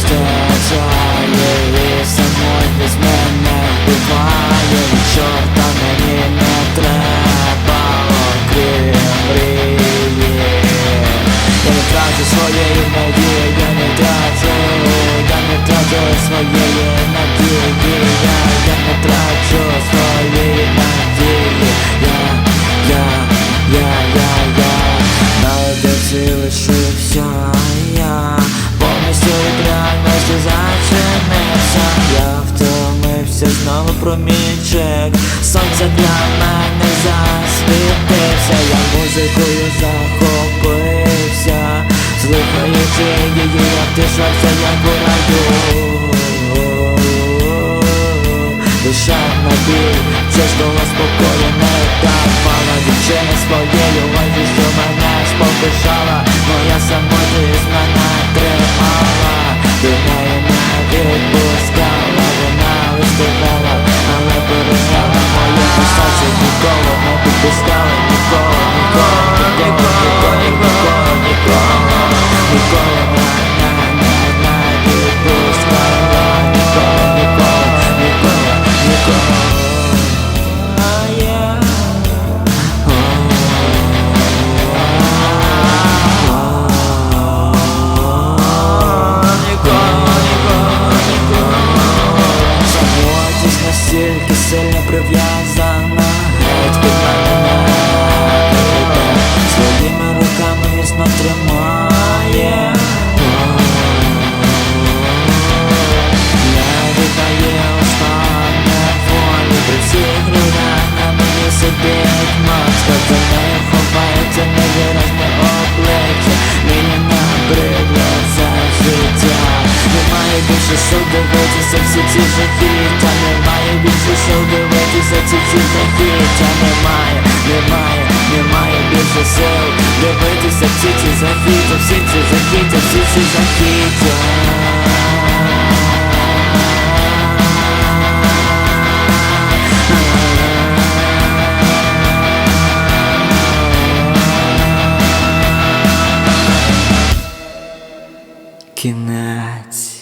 страждає І самотність мене вбиває чорта мені не треба окрім мрії Я не трачу своєї надії, я не трачу Я не трачу своєї надії Я, я не трачу своєї надії Я, я, я, я, я Наодинці лишився я Від реальності зачинився Я втомився знову промінчик Сонце для мене засвітився Я музикою захопився. Слухаючи її, я втішався, як у раю Душа на біль, це ж було спокою не давала Дівчина своєю леді, що мене спокушала нею ховається невиразне обличчя Мені набридло це життя Немає більше сил дивитися всі ці жахіття Немає більше сил дивитися ці всі жахіття Немає, немає, немає більше сил Дивитися всі ці жахіття, всі ці жахіття, всі ці жахіття кінець.